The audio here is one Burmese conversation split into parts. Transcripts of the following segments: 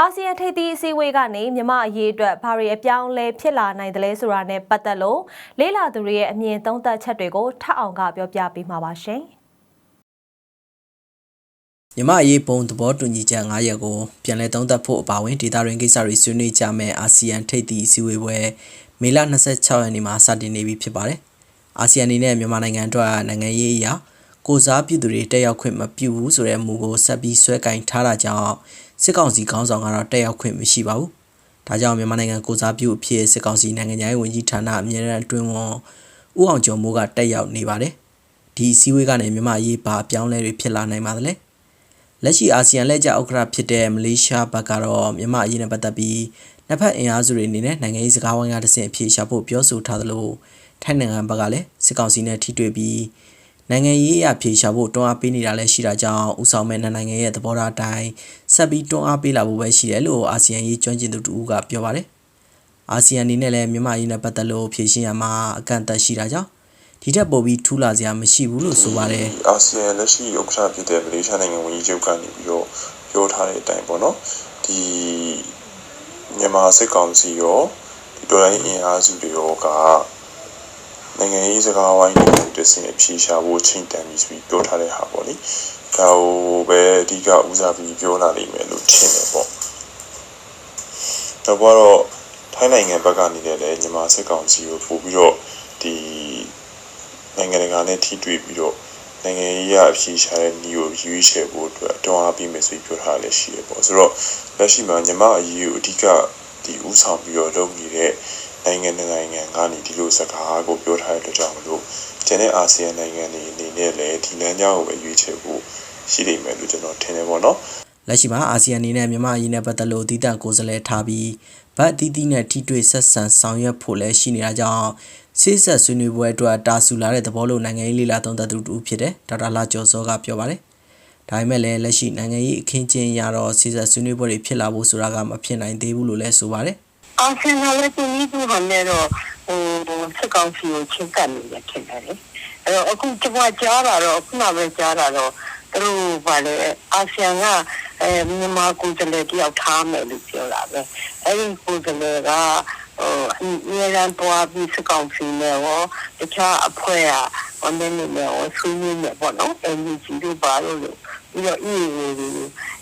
အာဆီယံထိပ်သီးအစည်းအဝေးကနေမြမအရေးအတွက်ဘာတွေအပြောင်းအလဲဖြစ်လာနိုင်တယ်လဲဆိုတာနဲ့ပတ်သက်လို့လေးလာသူတွေရဲ့အမြင်သုံးသပ်ချက်တွေကိုထပ်အောင်ကပြောပြပေးမှာပါရှင်။မြမအရေးပုံသဘောတူညီချက်9ရက်ကိုပြန်လည်သုံးသပ်ဖို့အပါအဝင်ဒေသတွင်းကိစ္စတွေဆွေးနွေးကြမယ့်အာဆီယံထိပ်သီးအစည်းအဝေးပွဲမေလ26ရက်နေ့မှာစတင်နေပြီဖြစ်ပါတယ်။အာဆီယံအနေနဲ့မြန်မာနိုင်ငံအတွက်နိုင်ငံရေးအရာ ကိုစားပြုသူတွေတက်ရောက်ခွင့်မပြုဘူးဆိုတဲ့မူကိုဆက်ပြီးဆွဲကင်ထားတာကြောင့်စစ်ကောင်စီခေါင်းဆောင်ကတော့တက်ရောက်ခွင့်မရှိပါဘူး။ဒါကြောင့်မြန်မာနိုင်ငံကိုစားပြုအဖြစ်စစ်ကောင်စီနိုင်ငံရေးဝန်ကြီးဌာနအမြဲတမ်းအတွင်းဝန်ဦးအောင်ကျော်မိုးကတက်ရောက်နေပါတယ်။ဒီအစည်းအဝေးကနေမြန်မာရေးဘာအပြောင်းလဲတွေဖြစ်လာနိုင်ပါသလဲ။လက်ရှိအာဆီယံလက်ကျဥက္ကဋ္ဌဖြစ်တဲ့မလေးရှားဘက်ကတော့မြန်မာအရေးနဲ့ပတ်သက်ပြီးနှစ်ဖက်အင်အားစုတွေအနေနဲ့နိုင်ငံရေးစကားဝိုင်းကတစ်ဆင့်အဖြစ်ရှာဖို့ပြောဆိုထားသလိုထိုင်းနိုင်ငံဘက်ကလည်းစစ်ကောင်စီနဲ့ထိတွေ့ပြီး နိုင်ငံရေးအဖြစ်ရှာဖို့တွန်းအားပေးနေတာလည်းရှိတာကြောင့်ဥဆောင်မဲ့နိုင်ငံရဲ့သဘောထားအတိုင်းဆက်ပြီးတွန်းအားပေးလာဖို့ပဲရှိတယ်လို့အာဆီယံရေးကျွမ်းကျင်သူတူကပြောပါတယ်။အာဆီယံအနေနဲ့လည်းမြန်မာရေးနဲ့ပတ်သက်လို့ဖြည့်ရှင်းရမှာအကန့်အသတ်ရှိတာကြောင့်ဒီထက်ပိုပြီးထူးလာစရာမရှိဘူးလို့ဆိုပါတယ်အာဆီယံလက်ရှိဥက္ကဋ္ဌဖြစ်တဲ့မလေးရှားနိုင်ငံဝန်ကြီးချုပ်ကနေပြီးတော့ပြောထားတဲ့အတိုင်းပေါ့နော်ဒီမြန်မာစစ်ကောင်စီရောဒီဒေါ်လာအင်အားစုတွေရောက နိုင်ငံရေးစကားဝိုင်းတွေတဆင်အဖြေရှာဖို့ချိန်တန်ပြီးဆိုပြီးပြောထားတဲ့ဟာပေါ့လေဒါကိုပဲအဓိကဦးစားပြီးပြောလာနိုင်မယ်လို့ထင်တယ်ပေါ့တော့ကတော့ထိုင်းနိုင်ငံဘက်ကနေလည်းမြန်မာစစ်ကောင်စီကိုပို့ပြီးတော့ဒီနိုင်ငံတကာနဲ့ထိတွေ့ပြီးတော့နိုင်ငံရေးအဖြေရှာတဲ့ညီကိုရွေးချယ်ဖို့အတွက်တွန်းအားပေးမယ်ဆိုပြီးပြောထားလည်းရှိရပေါ့ဆိုတော့လက်ရှိမှာညီမအရေးကိုအဓိကဒီဥဆောင်ပြီးတော့လုပ်နေတဲ့ နိုင်ငံနိုင်ငံကနေဒီလိုစကားကိုပြောထားတဲ့အတွက်ကြောင့်မလို့ကျန်တဲ့အာဆီယံနိုင်ငံတွေအနေနဲ့လည်းဒီလမ်းကြောင်းကိုပဲရွေးချယ်ဖို့ရှိနေမယ်လို့ကျွန်တော်ထင်တယ်ပေါ့နော်လက်ရှိမှာအာဆီယံအနေနဲ့မြန်မာအရေးနဲ့ပတ်သက်လို့တည်တံ့ကိုယ်စားလှယ်ထားပြီးဗတ်အသီးသီးနဲ့ထိတွေ့ဆက်ဆံဆောင်ရွက်ဖို့လည်းရှိနေတာကြောင့်စိစက်ဆွေးနွေးပွဲအတွက်တာဆူလာတဲ့သဘောလို့နိုင်ငံရေးလေလာသုံးသပ်သူတူဖြစ်တဲ့ဒေါက်တာလာကျော်စောကပြောပါတယ်။ဒါပေမဲ့လည်းလက်ရှိနိုင်ငံရေးအခင်းကျင်းရတော့စိစက်ဆွေးနွေးပွဲတွေဖြစ်လာဖို့ဆိုတာကမဖြစ်နိုင်သေးဘူးလို့လည်းဆိုပါတယ် အာဆီယံလည်းတူညီသူဟာလည်းတော့ဟိုစစ်ကောင်စီကိုချင်းကပ်နေတယ်ထင်တယ်လေအဲ့တော့အခုကျွန်မကြားတာတော့ခုနပဲကြားတာတော့သူတို့ဗာလေအာဆီယံကအဲမြန်မာကိုယ်စားလှယ်တယောက်ထားမယ်လို့ပြောတာပဲအဲ့ဒီကိုယ်စားလှယ်ကဟိုအများရန်ပွားပြီးစကောင်စီနဲ့ရောတခြားအဖွဲ့ကဟိုနည်းနည်းနဲ့ဆွေးနွေးနေပေါ့နော် NGO တို့ပါလို့လို့ပြီးတော့ EAO တွေ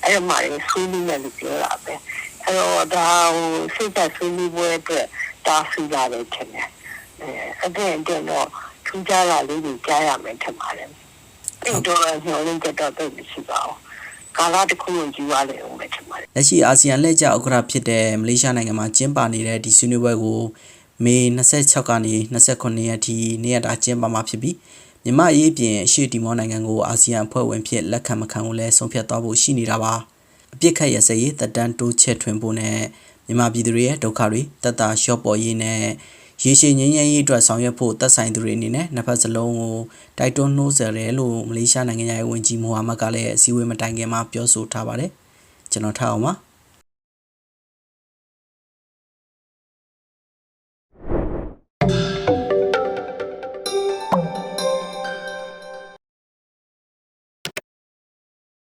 အဲ့မှာဆွေးနွေးနေလို့ပြောတာပဲ အဲ့တော့ဒါဟိုစိတ်သက်ဆွေးနွေးပွဲအတွက်တာဆူလာတယ်ထင်တယ်အဲအတဲ့တဲ့တော့ထူးခြားလာလေးတွေကြားရမယ်ထင်ပါတယ်အဲ့တော့ညှော်လင့်ချက်တော့တိတ်မရှိပါဘူးကာလတစ်ခုကိုယူရတယ်ဦးမယ်ထင်ပါတယ်။လက်ရှိအာဆီယံလက်ကျဥက္ကဋ္ဌဖြစ်တဲ့မလေးရှားနိုင်ငံမှာကျင်းပနေတဲ့ဒီဆွေးနွေးပွဲကိုမေ26ကနေ29ရက်ထိနေ့ရက်တာကျင်းပမှာဖြစ်ပြီးမြန်မာအရေးပြင်အရှေ့တီမောနိုင်ငံကိုအာဆီယံအဖွဲ့ဝင်ဖြစ်လက်ခံမခံကိုလည်းဆုံးဖြတ်သွားဖို့ရှိနေတာပါ။ အပြစ်ခတ်ရစရေးတက်တန်းတိုးချက်ထွင်ဖို့နဲ့မြန်မာပြည်သူတွေရဲ့ဒုက္ခတွေတက်တာလျှော့ပေါ်ရေးနဲ့ရေရှည်ငြိမ်းချမ်းရေးအတွက်ဆောင်ရွက်ဖို့သက်ဆိုင်သူတွေအနေနဲ့နှစ်ဖက်စလုံးကိုတိုက်တွန်းနှိုးဆော်တယ်လို့မလေးရှားနိုင်ငံရဲ့ဝန်ကြီးမိုဟာမက်ကလည်းအစည်းအဝေးမတိုင်ခင်မှာပြောဆိုထားပါတယ်။ကျွန်တော်ထားအောင်ပါ။